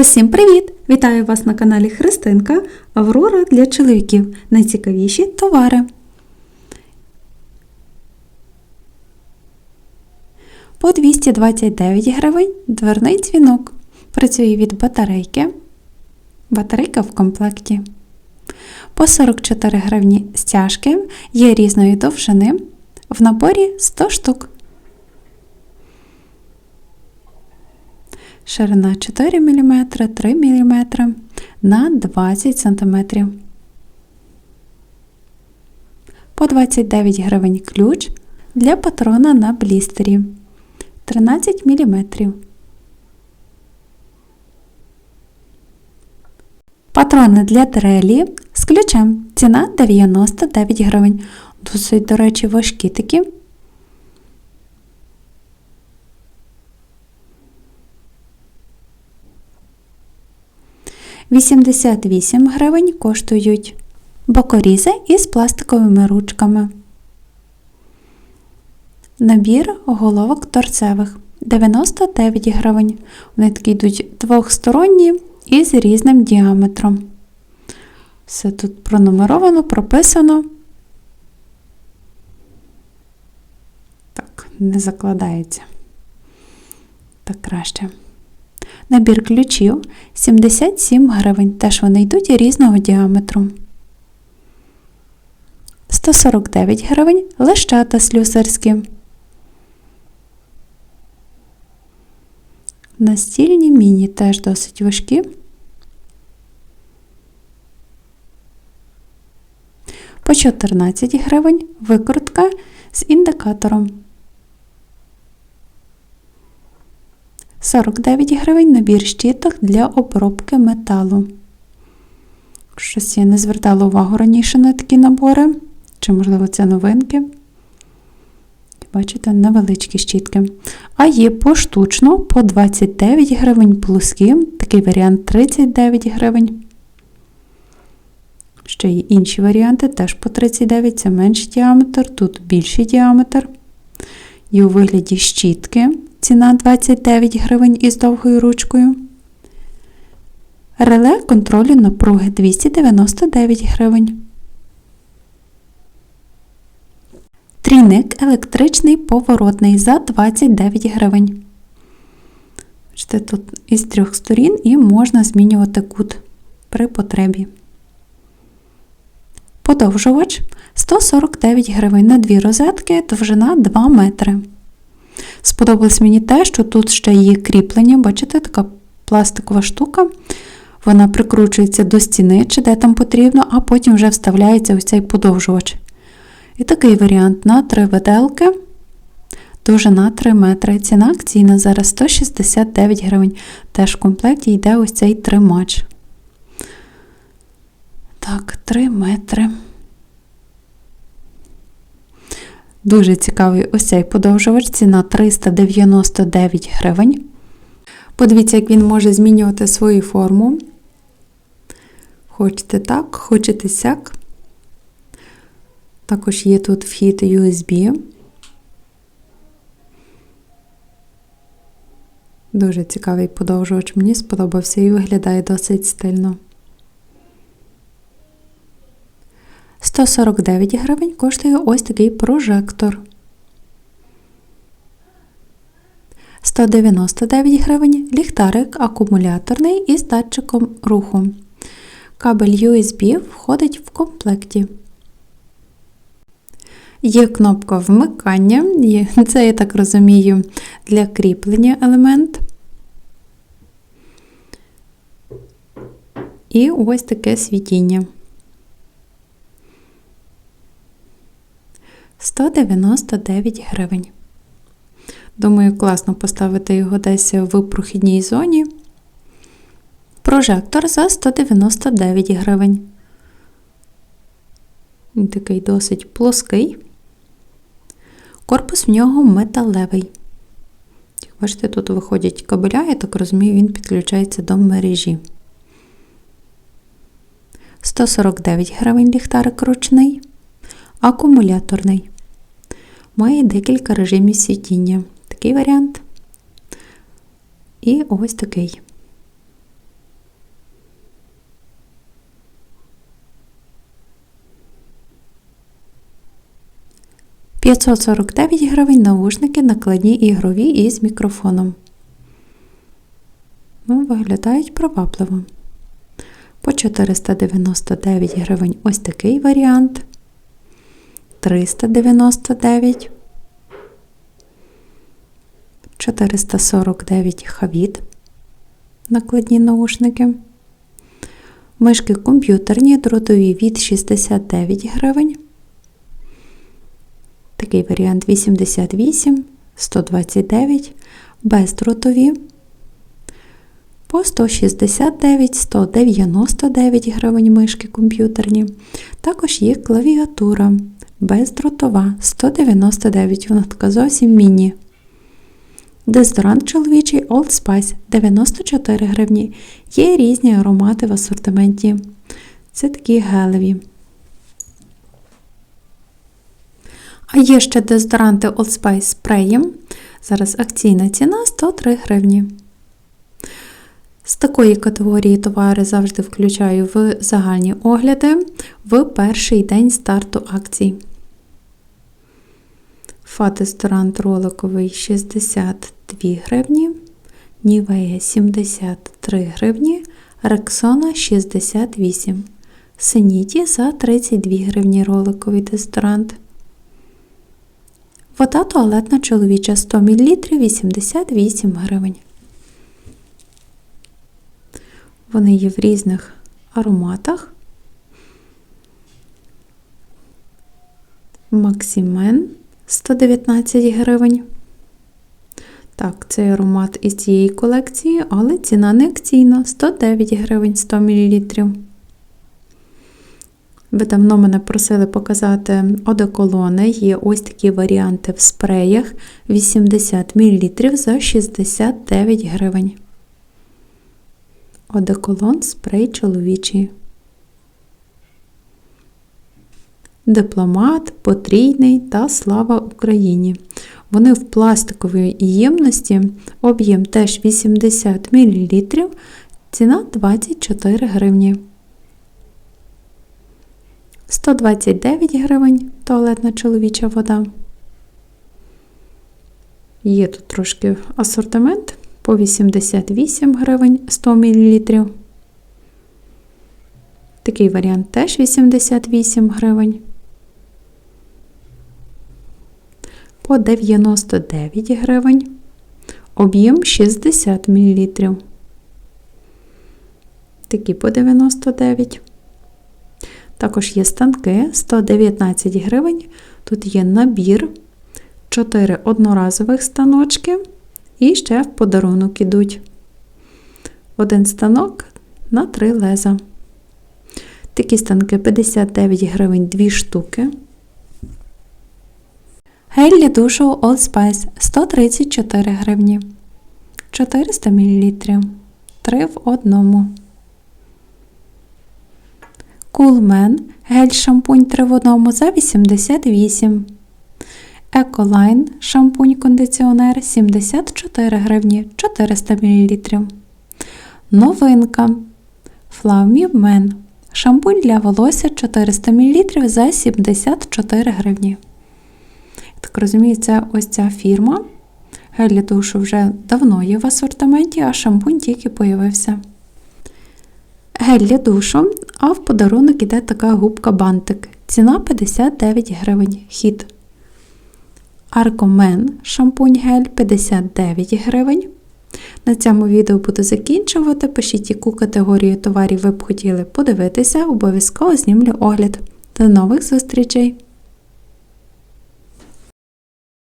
Усім привіт! Вітаю вас на каналі Христинка Аврора для чоловіків. Найцікавіші товари. По 229 гривень дверний дзвінок. Працює від батарейки. Батарейка в комплекті. По 44 гривні стяжки є різної довжини. В наборі 100 штук. Ширина 4 мм, 3 мм на 20 см. По 29 гривень ключ для патрона на блістері 13 мм. Патрони для дрелі з ключем. Ціна 99 гривень. Досить, до речі, важкі такі. Вісімдесят вісім гривень коштують бокорізи із пластиковими ручками. Набір головок торцевих 99 гривень. Вони такі йдуть двохсторонні і з різним діаметром. Все тут пронумеровано, прописано. Так, не закладається. Так краще. Набір ключів 77 гривень. Теж вони йдуть різного діаметру. 149 гривень лещата слюсарські. Настільні міні теж досить важкі. По 14 гривень викрутка з індикатором. 49 гривень набір щіток для обробки металу. Щось я не звертала увагу раніше на такі набори, чи, можливо, це новинки. Бачите, невеличкі щітки. А є поштучно по 29 гривень плоскі, такий варіант 39 гривень. Ще є інші варіанти, теж по 39, це менший діаметр, тут більший діаметр. Є у вигляді щітки, ціна 29 гривень із довгою ручкою. Реле контролю напруги 299 гривень. Трійник електричний поворотний за 29 гривень. Бачите, тут із трьох сторін і можна змінювати кут при потребі. Подовжувач 149 гривень на дві розетки, довжина 2 метри. Сподобалось мені те, що тут ще є кріплення, бачите, така пластикова штука. Вона прикручується до стіни, чи де там потрібно, а потім вже вставляється ось цей подовжувач. І такий варіант на 3 виделки, довжина 3 метри. Ціна акційна зараз 169 гривень. Теж в комплекті йде ось цей тримач. Так, 3 метри. Дуже цікавий ось цей подовжувач, ціна 399 гривень. Подивіться, як він може змінювати свою форму. Хочете так, хочете сяк. Також є тут вхід USB. Дуже цікавий подовжувач, мені сподобався і виглядає досить стильно. 149 гривень коштує ось такий прожектор. 199 гривень ліхтарик акумуляторний із датчиком руху. Кабель USB входить в комплекті. Є кнопка вмикання, це, я так розумію, для кріплення елемент. І ось таке світіння. 199 гривень. Думаю, класно поставити його десь в прохідній зоні. Прожектор за 199 гривень. Він такий досить плоский. Корпус в нього металевий. Бачите, тут виходять кабеля, я так розумію, він підключається до мережі. 149 гривень ліхтарик ручний, акумуляторний. Має декілька режимів світіння. Такий варіант. І ось такий. «549 гривень наушники накладні ігрові із мікрофоном. Ну, Виглядають провабливо. По 499 гривень ось такий варіант. 399. 449 хавіт. Накладні наушники. Мишки комп'ютерні, дротові від 69 гривень. Такий варіант 88, 129, бездротові. По 169, 199 гривень мишки комп'ютерні. Також є клавіатура бездротова 199, вона така зовсім міні. Дезодорант чоловічий Old Spice 94 гривні. Є різні аромати в асортименті. Це такі гелеві. А є ще дезодоранти Old Spice спреєм. Зараз акційна ціна 103 гривні. З такої категорії товари завжди включаю в загальні огляди в перший день старту акцій. Фа-дезодорант роликовий 62 гривні, Нівея 73 гривні, Рексона 68 Синіті за 32 гривні роликовий дезодорант. Вода туалетна чоловіча 100 мл 88 гривень. Вони є в різних ароматах. Максимен 119 гривень. Так, цей аромат із цієї колекції, але ціна не акційна 109 гривень 100 мл. Ви давно мене просили показати одеколони. Є ось такі варіанти в спреях 80 мл за 69 гривень. Одеколон спрей чоловічий. Дипломат, потрійний та слава Україні. Вони в пластиковій ємності, об'єм теж 80 мл, ціна 24 гривні. 129 гривень туалетна чоловіча вода. Є тут трошки асортимент по 88 гривень 100 мл. Такий варіант теж 88 гривень. По 99 гривень. Об'єм 60 мл. Такі по 99. Також є станки 119 гривень. Тут є набір, 4 одноразових станочки і ще в подарунок ідуть. Один станок на 3 леза. Такі станки 59 гривень 2 штуки. Гель для душу Old Spice 134 гривні. 400 мл. 3 в одному. Coolman гель шампунь 3 в одному за 88. Ecoline шампунь кондиціонер 74 гривні 400 мл. Новинка Flavmy Men шампунь для волосся 400 мл за 74 гривні. Так розумію, ось ця фірма. Гель для душу вже давно є в асортименті, а шампунь тільки появився. Гель для душу, а в подарунок іде така губка бантик. Ціна 59 гривень. Хід. Аркомен шампунь гель 59 гривень. На цьому відео буду закінчувати. Пишіть, яку категорію товарів ви б хотіли подивитися, обов'язково знімлю огляд. До нових зустрічей!